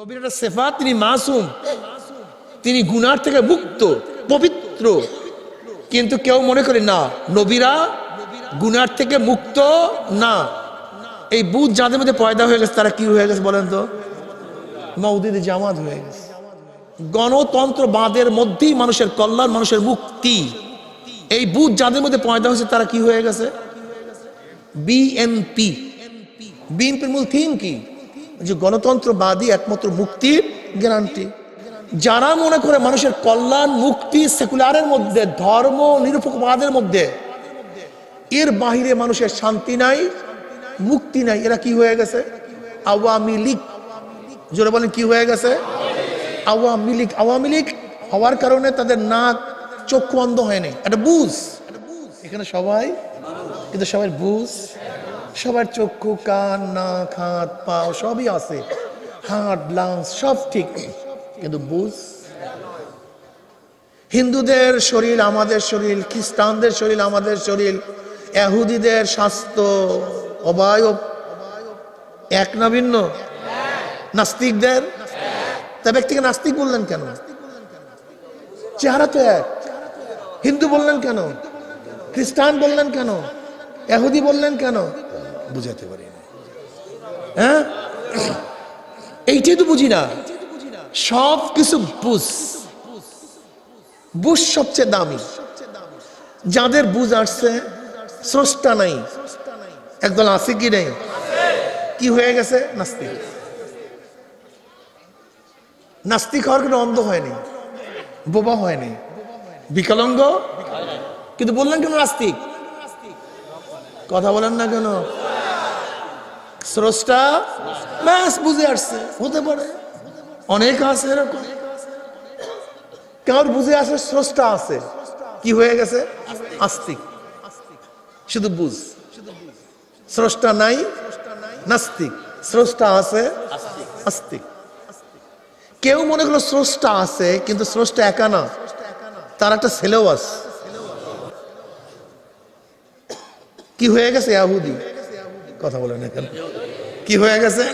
একটা সেফাত, তিনি মাসুম। তিনি গুনার থেকে মুক্ত, পবিত্র। কিন্তু কেউ মনে করে, না, নবীরা গুনার থেকে মুক্ত না। এই বুধ যাদের মধ্যে পয়দা হয়ে গেছে, তারা কি হয়ে গেছে বলেন তো? মৌদিদ জামাত হয়ে গেছে। গণতন্ত্র গণতন্ত্রবাদের মধ্যেই মানুষের কল্যাণ, মানুষের মুক্তি। এই বুধ যাদের মধ্যে পয়দা হয়েছে, তারা কি হয়ে গেছে? বিএনপি। বিএনপির মূল থিম কি? যে গণতন্ত্রবাদী একমাত্র মুক্তির গ্যারান্টি। যারা মনে করে মানুষের কল্যাণ, মুক্তি, সেকুলারের মধ্যে, ধর্ম, নিরপেক্ষবাদের মধ্যে, এর বাহিরে মানুষের শান্তি নাই, মুক্তি নাই। এরা কি হয়ে গেছে? আওয়ামী লীগ। জোরে বলেন, কি হয়ে গেছে? আওয়ামী লীগ। আওয়ামী লীগ হওয়ার কারণে তাদের নাক চক্ষু অন্ধ হয়নি। একটা বুঝ। এখানে সবাই কিন্তু সবাই বুঝ। সবার চক্ষু, কান, নাক, হাত, পাও সবই আছে। হার্ট লাংস সব ঠিক। কিন্তু বুঝ? হিন্দুদের শরীর আমাদের শরীর, খ্রিস্টানদের শরীর আমাদের শরীর, এহুদিদের স্বাস্থ্য অবায়ব। এক না ভিন্ন? নাস্তিকদের? তা ব্যক্তিকে নাস্তিক বললেন কেন? চেহারা তো এক। হিন্দু বললেন কেন? খ্রিস্টান বললেন কেন? এহুদি বললেন কেন? বুঝাতে পারি না। হ্যাঁ? এইটাই তো বুঝি না। সব কিছু বুঝ। বুঝ সবচেয়ে দামি। যাদের বুঝ আসছে, স্রষ্টা নাই। একদল আছে কি নেই? কি হয়ে গেছে? নাস্তিক। নাস্তিক হওয়ার কোনো অন্ধ হয়নি বোবা হয়নি বিকলাঙ্গ? কিন্তু বললেন কেন নাস্তিক? কথা বলেন না কেন? স্রষ্টা? ব্যাস, বুঝে আসছে। হতে পারে। অনেক আছে এরকম। কার বুঝে আসে স্রষ্টা আছে। কি হয়ে গেছে? আস্তিক। শুধু বুঝ। স্রষ্টা নাই, নাস্তিক। স্রষ্টা আছে, আস্তিক। কেউ মনে করল স্রষ্টা আছে, কিন্তু স্রষ্টা একা না। তার একটা আছে। কি হয়ে গেছে, ইয়াহুদি? কথা বলে না কি হয়ে গেছে?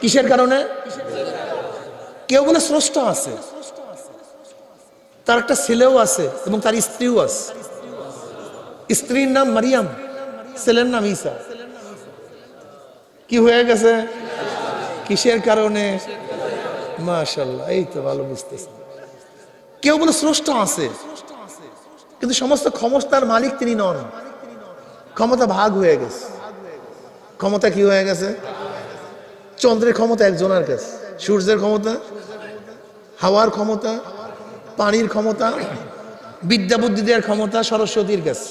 কিসের কারণে? কেউ বলে স্রষ্টা আছে। তার একটা ছেলেও আছে এবং তার স্ত্রীও আছে। স্ত্রীর নাম মারিয়াম, ছেলের নাম ঈসা। কি হয়ে গেছে? কিসের কারণে? মাশাল্লাহ এই তো ভালো বুঝতেছে কেউ বলে স্রষ্টা আছে, কিন্তু সমস্ত ক্ষমতার মালিক তিনি নন। ক্ষমতা ভাগ হয়ে গেছে। ক্ষমতা কি হয়ে গেছে? চন্দ্রের ক্ষমতা একজনের কাছে। সূর্যের ক্ষমতা, হাওয়ার ক্ষমতা, পানির ক্ষমতা, বিদ্যা বুদ্ধি দেওয়ার ক্ষমতা সরস্বতীর কাছে।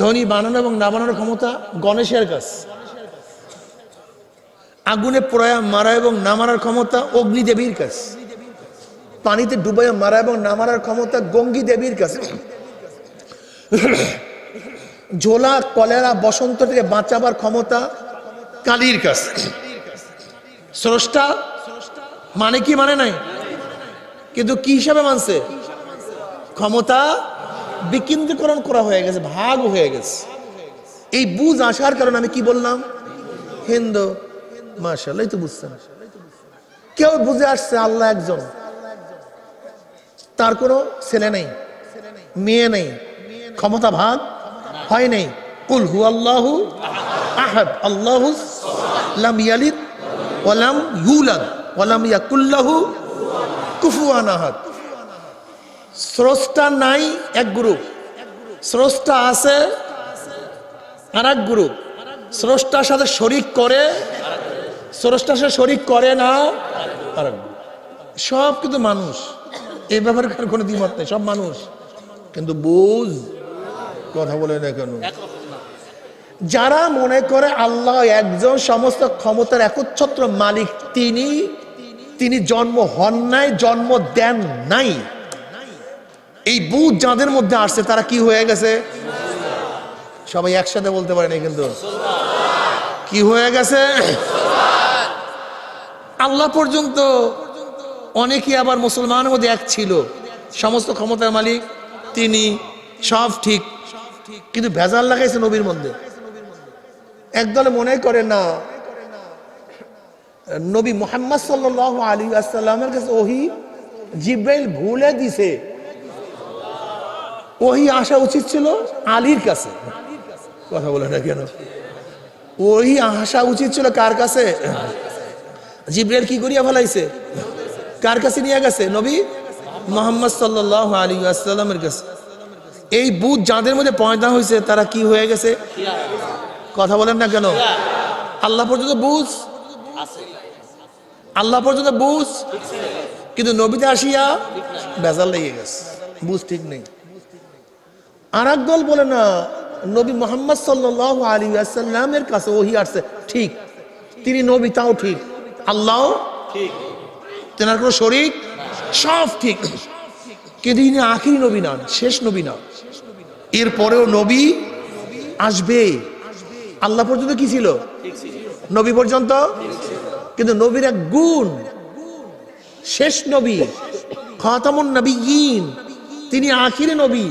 ধনী বানানো এবং না বানানোর ক্ষমতা গণেশের কাছে। আগুনে পোড়ায়া, মারা এবং না মারার ক্ষমতা অগ্নি দেবীর কাছে। পানিতে ডুবাইয়া মারা এবং না মারার ক্ষমতা গঙ্গি দেবীর কাছে। ঝোলা, কলেরা, বসন্ত থেকে বাঁচাবার ক্ষমতা কালীর কাছে স্রষ্টা মানে কি মানে নাই? কিন্তু কি হিসাবে মানছে? ক্ষমতা বিকেন্দ্রীকরণ করা হয়ে গেছে, ভাগ হয়ে গেছে। এই বুঝ আসার কারণে আমি কি বললাম? হিন্দু মার্শাল্লাহ তো বুঝছেন। কেউ বুঝে আসছে আল্লাহ একজন। তার কোনো ছেলে নেই, মেয়ে নেই, ক্ষমতা ভাগ হয় নাই। কুল হু আল্লাহু আহাদ। আল্লাহু লাম ইয়ালিদ ওয়ালাম ইউলাদ ওয়ালাম ইয়াকুল্লাহু কুফুয়ান আহাদ। স্রষ্টা নাই, এক গ্রুপ। স্রষ্টা আছে আর এক গ্রুপ। স্রষ্টার সাথে শরিক করে, স্রষ্টার সাথে শরিক করে না আর। সব কিন্তু মানুষ। এই ব্যাপারে কোনো দ্বিমত নেই, সব মানুষ। কিন্তু বুঝ কথা বলে না কেন? যারা মনে করে আল্লাহ একজন সমস্ত ক্ষমতার একচ্ছত্র মালিক তিনি তিনি জন্ম হন নাই জন্ম দেন নাই। এই বুধ যাদের মধ্যে আসছে তারা কি হয়ে গেছে? সবাই একসাথে বলতে পারেনি কিন্তু। কি হয়ে গেছে? আল্লাহ পর্যন্ত অনেকে আবার মুসলমানের মধ্যে এক ছিল। সমস্ত ক্ষমতার মালিক তিনি সব ঠিক। কিন্তু ভেজাল লাগাইছে নবীর মধ্যে। একদলে মনে করে না। নবী মোহাম্মদ সাল্লাহ আলী আসসালামের কাছে ওহি জিব্রাইল ভুলে দিছে। ওহি আসা উচিত ছিল আলীর কাছে। কথা বলে না কেন? ওহি আসা উচিত ছিল কার কাছে? জিব্রাইল কি করিয়া ফেলাইছে? কার কাছে নিয়ে গেছে? নবী মোহাম্মদ সাল্লাহ আলী আসসালামের কাছে। এই বুধ যাদের মধ্যে পয়দা হয়েছে, তারা কি হয়ে গেছে? কথা বলেন না কেন? আল্লাহ পর্যন্ত বুঝ? আল্লাহ পর্যন্ত বুঝ? কিন্তু নবীতে আসিয়া বেজাল লেগে গেছে। বুঝ ঠিক নেই। আর দল বলে না, নবী মোহাম্মদ সাল্লাহ আলী আসাল্লামের কাছে ওহি আসছে। ঠিক। তিনি নবী, তাও ঠিক। আল্লাহ তেনার কোনো শরিক? সব ঠিক। কিন্তু ইনি আখিরি নবী নন শেষ নবী নন এরপরেও নবী আসবে। আল্লাহ পর্যন্ত কি ছিল? নবী পর্যন্ত? কিন্তু নবীর এক গুণ, শেষ নবী, খাতামুন নবী তিনি আখিরে নবী।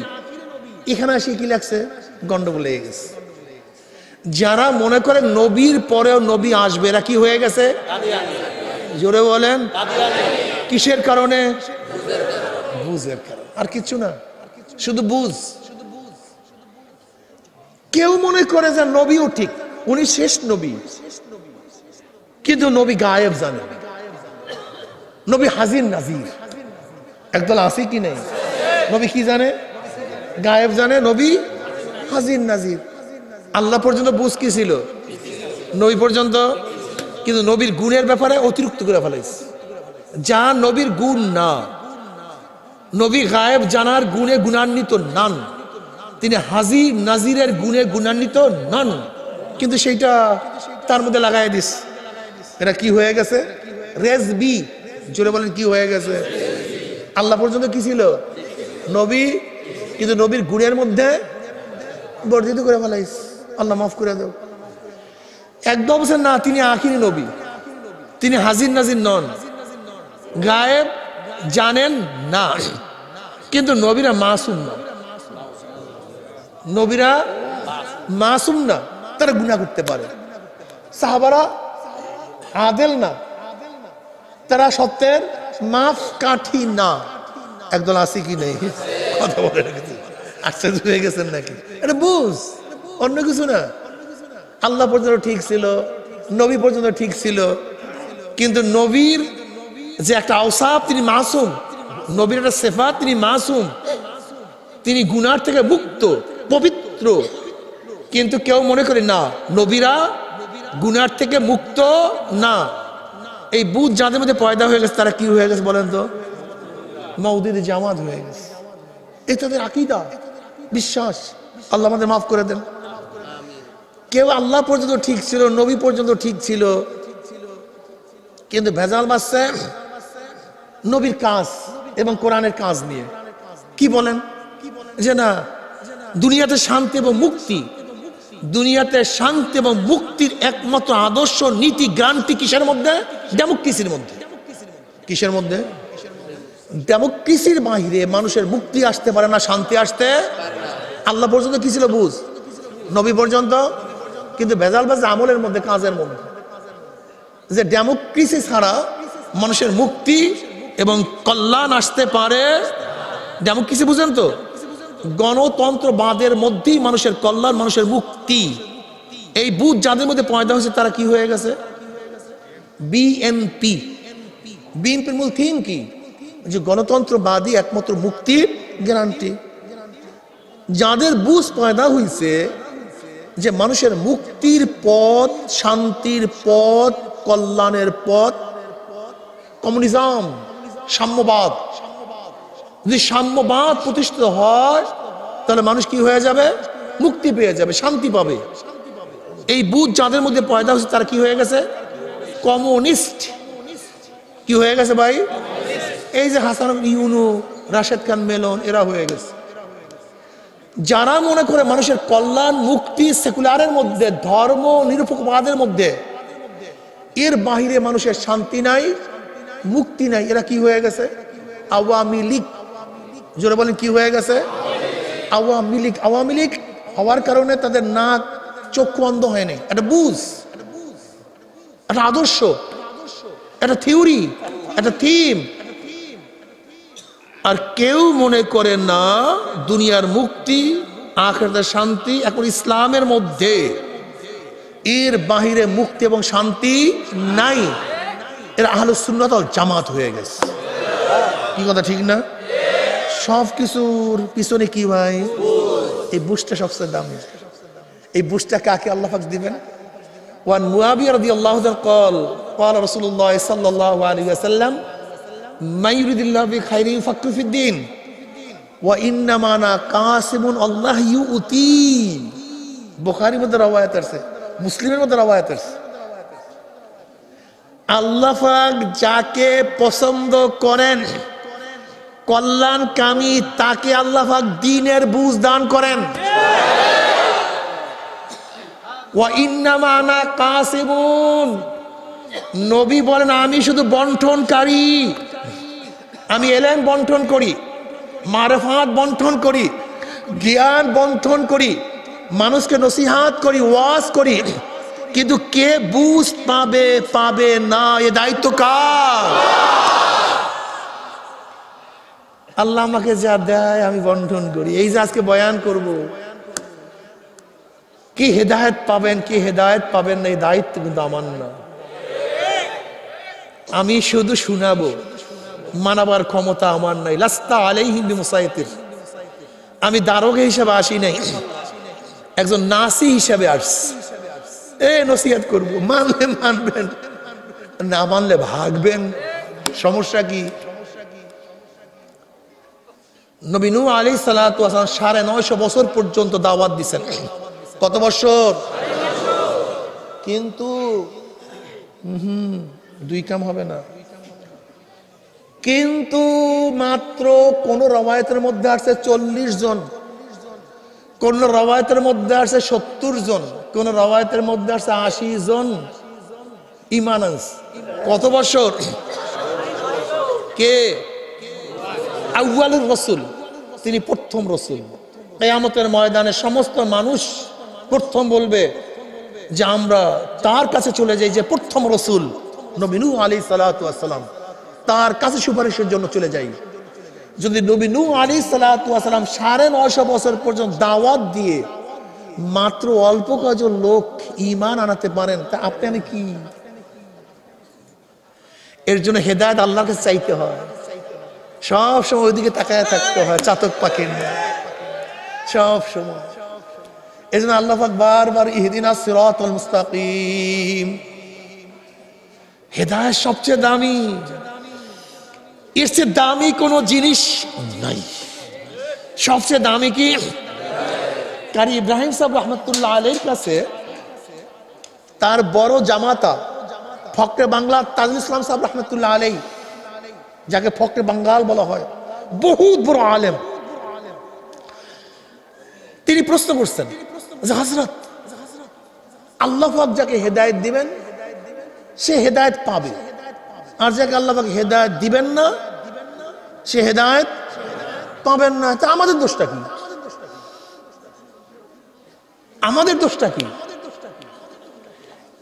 এখানে আসি কি লাগছে গন্ডগোল হয়ে গেছে। যারা মনে করে নবীর পরেও নবী আসবে, এরা কি হয়ে গেছে? জোরে বলেন। কিসের কারণে? বুঝের কারণে। আর কিছু না। শুধু বুঝ। কেউ মনে করে যে নবীও ঠিক, উনি শেষ নবী। কিন্তু নবী গায়েব জানে। নবী হাজির নাজির। একদল আছে কি নেই? নবী কি জানে? গায়েব জানে, নবী হাজির নাজির। আল্লাহ পর্যন্ত বুঝ কি ছিল? নবী পর্যন্ত, কিন্তু নবীর গুণের ব্যাপারে অতিরিক্ত করে ফেলাইছে। যা নবীর গুণ না। নবী গায়েব জানার গুণে গুণান্বিত নান। তিনি হাজির নাজিরের গুণে গুণান্বিত নন। কিন্তু সেইটা তার মধ্যে লাগাই দিস। এটা কি হয়ে গেছে? রেজবি। জোরে বলেন, কি হয়ে গেছে? আল্লাহ পর্যন্ত কি ছিল? নবী। কিন্তু নবীর গুণের মধ্যে বর্ধিত করে ফেলাইস। আল্লাহ মাফ করে দাও। একদম বলছেন, না, তিনি আখিরি নবী। তিনি হাজির নাজির নন। গায়েব জানেন না। কিন্তু নবীরা মাসুম না। নবীরা মাসুম না, তারা গুণা করতে পারে। সাহাবারা আদেল না, তারা সত্যের মাফ কাঠি না। একদল আছে কি নেই? কথা বলে রেখেছে। আশ্চর্য হয়ে গেছেন নাকি? এটা বুঝ, অন্য কিছু না। আল্লাহ পর্যন্ত ঠিক ছিল, নবী পর্যন্ত ঠিক ছিল। কিন্তু নবীর যে একটা আওসাফ তিনি মাসুম। নবীর একটা সেফাত, তিনি মাসুম। তিনি গুনার থেকে মুক্ত। পবিত্র। কিন্তু কেউ মনে করে, না, নবীরা গুনার থেকে মুক্ত না। এই বুধ যাদের মধ্যে পয়দা হয়ে গেছে, তারা কি হয়ে গেছে বলেন তো? মৌদিদ জামাত হয়ে গেছে। এই তাদের আকিদা, বিশ্বাস। আল্লাহ আমাদের মাফ করে দেন। কেউ আল্লাহ পর্যন্ত ঠিক ছিল, নবী পর্যন্ত ঠিক ছিল। কিন্তু ভেজাল বাসছে নবীর কাজ এবং কোরআনের কাজ নিয়ে। কি বলেন? যে না দুনিয়াতে শান্তি এবং মুক্তি। দুনিয়াতে শান্তি এবং মুক্তির একমাত্র আদর্শ, নীতি, গ্রান্তি কিসের মধ্যে? ডেমোক্রেসির মধ্যে। কিসের মধ্যে? ডেমোক্রেসির বাহিরে মানুষের মুক্তি আসতে পারে না, শান্তি আসতে আল্লাহ পর্যন্ত কি ছিল বুঝ? নবী পর্যন্ত? কিন্তু ভেজাল ভেজালবাজ আমলের মধ্যে, কাজের মধ্যে। যে ডেমোক্রেসি ছাড়া মানুষের মুক্তি এবং কল্যাণ আসতে পারে, ডেমোক্রেসি বুঝেন তো? গণতন্ত্রবাদের মধ্যেই মানুষের কল্যাণ, মানুষের মুক্তি। এই বুথ যাদের মধ্যে পয়দা হয়েছে, তারা কি হয়ে গেছে? বিএনপি। বিএনপির মূল থিম কি? যে গণতন্ত্রবাদী একমাত্র মুক্তির গ্যারান্টি। যাদের বুঝ পয়দা হয়েছে যে মানুষের মুক্তির পথ, শান্তির পথ, কল্যাণের পথ, কমিউনিজম, সাম্যবাদ। যদি সাম্যবাদ প্রতিষ্ঠিত হয়, তাহলে মানুষ কি হয়ে যাবে? মুক্তি পেয়ে যাবে, শান্তি পাবে। এই বুথ যাদের মধ্যে পয়দা হচ্ছে তারা কি হয়ে গেছে? কমিউনিস্ট। কি হয়ে গেছে ভাই? এই যে হাসান, ইউনু, রাশেদ খান, মেলন, এরা হয়ে গেছে। যারা মনে করে মানুষের কল্যাণ, মুক্তি, সেকুলারের মধ্যে, ধর্ম, নিরপেক্ষবাদের মধ্যে, এর বাহিরে মানুষের শান্তি নাই, মুক্তি নাই, এরা কি হয়ে গেছে? আওয়ামী লীগ জোরে বলেন, কি হয়ে গেছে? আওয়ামী লীগ আওয়ামী লীগ হওয়ার কারণে তাদের নাক, চক্ষু অন্ধ হয়নি একটা বুঝ, একটা আদর্শ, একটা থিওরি, একটা থিম। আর কেউ মনে করে না, দুনিয়ার মুক্তি, আখেরাতের শান্তি, এখন ইসলামের মধ্যে। এর বাহিরে মুক্তি এবং শান্তি নাই। এর আহলে সুন্নত জামাত হয়ে গেছে। কি কথা, ঠিক না? সব কিছুর পিছনে কি ভাই এই বুশটা সবচেয়ে দামি এই বুশটা কাকে আল্লাহ পাক দিবেন ওয়ান মুয়াবিয়া রাদিয়াল্লাহু তাআলা قال قال رسول الله صلى الله عليه وسلم ما يريد الله بخير يفقه في الدين وانما انا قاسم الله يؤتي বুখারীর মধ্যে রওয়ায়াত আছে মুসলিমের মধ্যে রওয়ায়াত আছে আল্লাহ পাক যাকে পছন্দ করেন কল্যাণ কামী তাকে আল্লাহ পাক দিনের বুঝ দান করেন। নবী বলেন, আমি শুধু বন্টনকারী। আমি এলেন বন্টন করি, মারফাত বন্টন করি, জ্ঞান বন্টন করি, মানুষকে নসিহাত করি, ওয়াজ করি। কিন্তু কে বুঝ পাবে পাবে না, এ দায়িত্ব কার? আল্লাহ আমাকে যা দেয় আমি বন্টন করি। এই যে আজকে বয়ান করব। কি হেদায়েত পাবেন, কি হেদায়েত পাবেন না, এই দায়িত্ব কিন্তু আমার না। আমি শুধু শুনাবো। মানাবার ক্ষমতা আমার নাই। লাস্তা আলাই হিন্দি মুসাইতির আমি দারোগা হিসাবে আসি নাই। একজন নাসি হিসাবে আসছি। এ, নসিহাত করব। মানলে মানবেন, না মানলে ভাগবেন। সমস্যা কি? নবীনু আলী সালাম সাড়ে নয়শো বছর পর্যন্ত দাওয়াত দিছেন। কত বছর? কিন্তু হুম দুই কাম হবে না। কিন্তু মাত্র কোন রবায়তের মধ্যে আসছে চল্লিশ জন। কোন রবায়তের মধ্যে আসছে সত্তর জন। কোন রবায়তের মধ্যে আসছে আশি জন। ইমানান্স। কত বছর? কে? আউ্বালুর রসুল, তিনি প্রথম রসুল। কেয়ামতের ময়দানে সমস্ত মানুষ প্রথম বলবে যে আমরা তার কাছে চলে যাই যে প্রথম রসুল নবীনু আলী সালাতাম তার কাছে সুপারিশের জন্য চলে যাই। যদি নবী নূ আলী সালাতাম সাড়ে নয়শো বছর পর্যন্ত দাওয়াত দিয়ে মাত্র অল্প কজন লোক ইমান আনাতে পারেন, তা আপনি আমি কি? এর জন্য হেদায়ত আল্লাহকে চাইতে হয়। সব সময় ওইদিকে তাকায় থাকতে হয়, চাতক পাখির ন্যায়। সব সময়। এই জন্য আল্লাহ পাক বারবার ইহদিনা সিরাতুল মুস্তাকিম। হেদায়েত সবচেয়ে দামি। এর চেয়ে দামি কোনো জিনিস নাই। সবচেয়ে দামি কি? কারি ইব্রাহিম সাহেব রহমতুল্লাহ আলীর কাছে তার বড় জামাতা ফকরে বাংলা তাজুল ইসলাম সাহেব রহমতুল্লাহ আলাই যাকে ফকরে বাঙ্গাল বলা হয়, বহুত বড় আলেম। তিনি প্রশ্ন করছেন হজরত আল্লাহ যাকে হেদায়েত দিবেন, সে হেদায়েত পাবে। আর যাকে আল্লাহ হেদায়েত দিবেন না, সে হেদায়েত পাবেন না। তা আমাদের দোষটা কি? আমাদের দোষটা কি?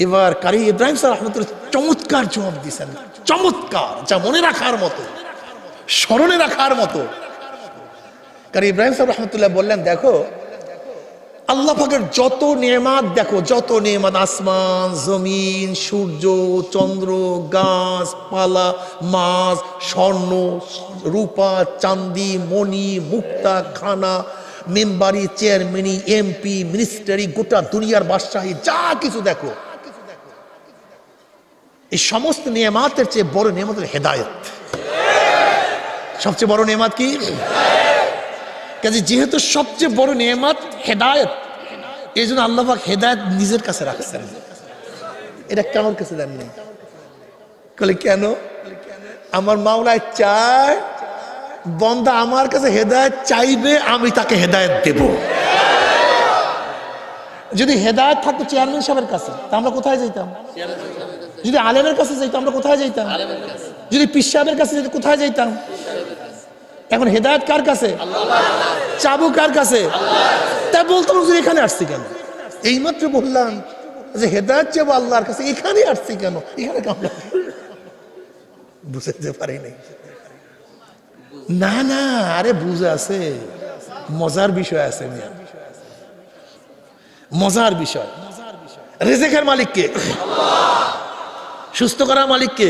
এবার কারি ইব্রাহিম স্যার রহমতুল্লাহ চমৎকার জবাব দিয়েছেন। চমৎকার, যা মনে রাখার মতো, স্মরণে রাখার মতো। কারি ইব্রাহিম স্যার রহমতুল্লাহ বললেন, দেখো, আল্লাহ যত নিয়ামাত দেখো, যত নিয়ামাত আসমান, জমিন, সূর্য, চন্দ্র, গাছ, পালা, মাছ, স্বর্ণ, রূপা চান্দি মণি, মুক্তা, খানা, মেম্বারি, চেয়ারম্যানি, এমপি, মিনিস্টারি, গোটা দুনিয়ার বাদশাহী, যা কিছু দেখো এই সমস্ত নিয়ামাতের চেয়ে বড় নিয়ামত হলো হেদায়ত। সবচেয়ে বড় নিয়ামাত কি? কাজে যেহেতু সবচেয়ে বড় নিয়ামত হেদায়ত এই জন্য আল্লাহাক হেদায়ত নিজের কাছে রাখছেন। এটা কেমন কাছে দেননি বলে কেন? আমার মাওলায় চায়, বন্দা আমার কাছে হেদায়ত চাইবে, আমি তাকে হেদায়ত দেব। যদি হেদায়ত থাকতো চেয়ারম্যান সাহেবের কাছে, তা আমরা কোথায় যেতাম যদি আলেমের কাছে যাইতাম আমরা কোথায় যাইতাম? যদি পিস সাহেবের কাছে যেতে কোথায় যাইতাম? এখন হেদায়ত কার কাছে? চাবু কার কাছে? তা বলতো হুজুর এখানে আসছি কেন? এইমাত্র বললাম যে হেদায়ত চাবো আল্লাহর কাছে এখানে আসছি কেন? এখানে কামলা বুঝাতে পারি নাই। না না আরে বুঝে আছে। মজার বিষয় আছে মিয়া। মজার বিষয়। রেজেকের মালিককে। সুস্থ করার মালিককে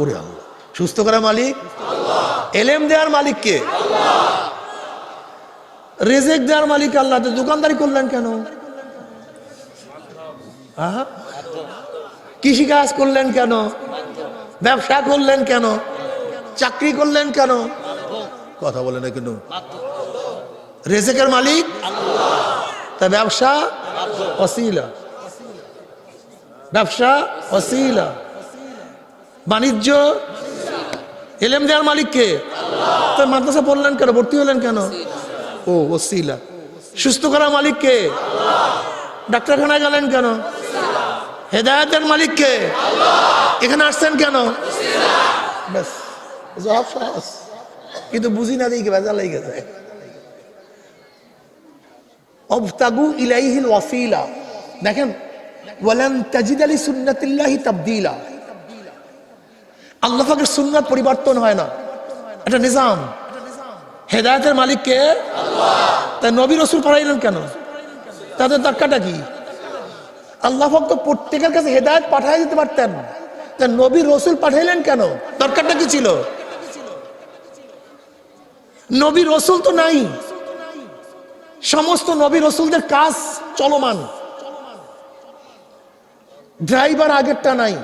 ওরে আল্লাহ। সুস্থ করার মালিক? এলেম দেওয়ার মালিককে রেজেক দেওয়ার মালিক আল্লাহ। তো দোকানদারি করলেন কেন? আহা। কৃষিকাজ করলেন কেন? ব্যবসা করলেন কেন? চাকরি করলেন কেন? কথা বলে না কেন রেজেকের মালিক? তা ব্যবসা? অসিলা ব্যবসা অসিলা বাণিজ্য এলেম দেওয়ার মালিককে তা মাদ্রাসা পড়লেন কেন? ভর্তি হলেন কেন? ও ওসিলা সুস্থ করার মালিককে ডাক্তারখানায় গেলেন কেন? হেদায়তের মালিককে এখানে আসছেন কেন? ব্যাস জবাব সহজ। কিন্তু বুঝি না দিকে বেজা লেগে যায়। অবতাগু ইলাইহিল ওয়াসিলা। দেখেন ওয়ালান তাজিদ আলী সুন্নাতিল্লাহি তাবদিলা। আল্লাহ পাকের সুন্নাত পরিবর্তন হয় না। এটা নিজাম। হেদায়তের মালিককে তা নবী রসুল পাঠাইলেন কেন? তাদের দরকারটা কি? আল্লাহ পাক তো প্রত্যেকের কাছে হেদায়ত পাঠাই দিতে পারতেন। তা নবী রসুল পাঠাইলেন কেন? দরকারটা কি ছিল? নবী রসুল তো নাই। সমস্ত নবী রসুলদের কাজ চলমান। ড্রাইভার আগেরটা নাই,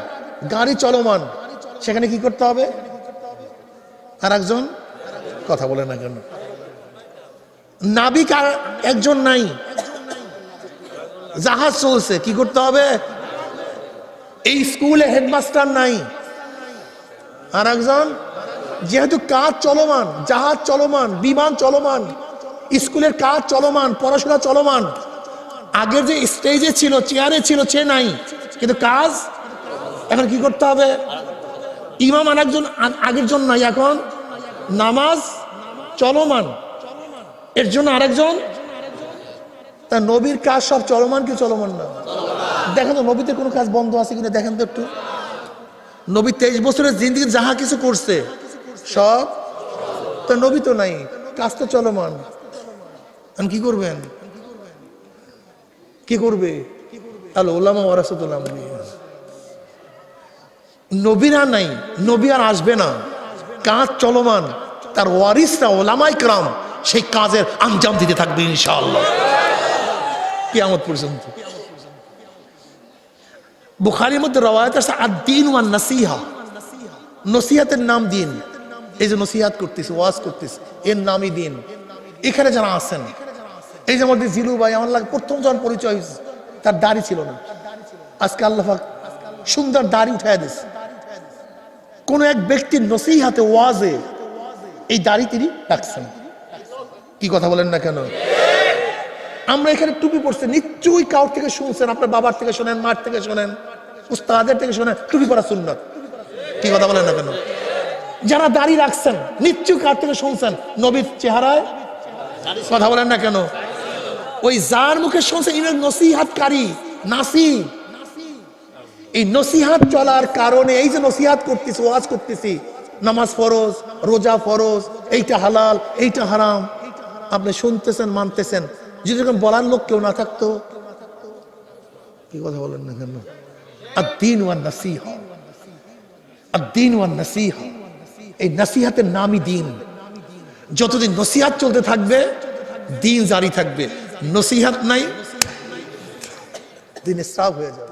গাড়ি চলমান। সেখানে কি করতে হবে? আর একজন কথা বলে না কেন? নাবিক আর একজন নাই। জাহাজ চলছে, কি করতে হবে? এই স্কুলে হেডমাস্টার নাই। আর একজন যেহেতু কাজ চলমান, জাহাজ চলমান, বিমান চলমান, স্কুলের কাজ চলমান, পড়াশোনা চলমান, আগের যে স্টেজে ছিল চেয়ারে ছিল, সে নাই। কিন্তু কাজ, এখন কি করতে হবে? ইমাম আর একজন আগের জন নাই এখন। নামাজ চলমান। এর জন্য আরেকজন? তা নবীর কাজ সব চলমান কি চলমান না? দেখেন তো নবীতে কোনো কাজ বন্ধ আছে কিনা? দেখেন তো একটু। নবী তেইশ বছরের জিন্দিগি যাহা কিছু করছে, সব তা নবী তো নাই। কাজ তো চলমান। কি করবেন? কি করবে? আল ওলামা ওয়ারাসাতুল আম্বিয়া নবীরা নাই, নবী আর আসবে না। কাজ চলমান, তার ওয়ারিসরা ওলামাই ক্রাম সেই কাজের আঞ্জাম দিতে থাকবে ইনশাআল্লাহ। কিয়ামত পর্যন্ত। বুখারির মধ্যে রওয়ায়ত আছে আদিন ওয়ান নাসিহা। নসিহাতের নাম দিন। এই যে নসিহাত করতেছে, ওয়াজ করতেছে, এর নামই দিন। এখানে যারা আছেন, এই যে আমাদের জিলু ভাই, আমার লাগে প্রথম যখন পরিচয় হয়েছে তার দাড়ি ছিল না। আজকে আল্লাহ সুন্দর দাড়ি উঠায় দিছে কোন এক ব্যক্তির নসিহাতে, ওয়াজে এই দাড়ি তিনি রাখছেন। কি কথা বলেন না কেন? আমরা এখানে টুপি পড়ছে নিশ্চয়ই কাউর থেকে শুনছেন, আপনার বাবার থেকে শোনেন, মার থেকে শোনেন, উস্তাদের থেকে শোনেন, টুপি পড়া সুন্নত। কি কথা বলেন না কেন? যারা দাড়ি রাখছেন, নিশ্চয়ই কার থেকে শুনছেন? নবীর চেহারায়? কথা বলেন না কেন? ওই যার মুখে শুনছেন ইনি নসিহাতকারী নাসি এই নসিহাত চলার কারণে, এই যে নসিহাত করতেছি, ওয়াজ করতেছি, নামাজ ফরজ, রোজা ফরজ, এইটা হালাল, এইটা হারাম। আপনি শুনতেছেন, মানতেছেন। যদি বলার লোক কেউ না থাকতো, কি কথা বলেন না কেন? আর দিন ওয়ান নাসিহা। আর দিন ওয়ান নাসিহা। এই নাসিহাতের নামই দিন। যতদিন নসিহাত চলতে থাকবে, দিন জারি থাকবে। নসিহাত নাই। দিন স্রাব হয়ে যাবে।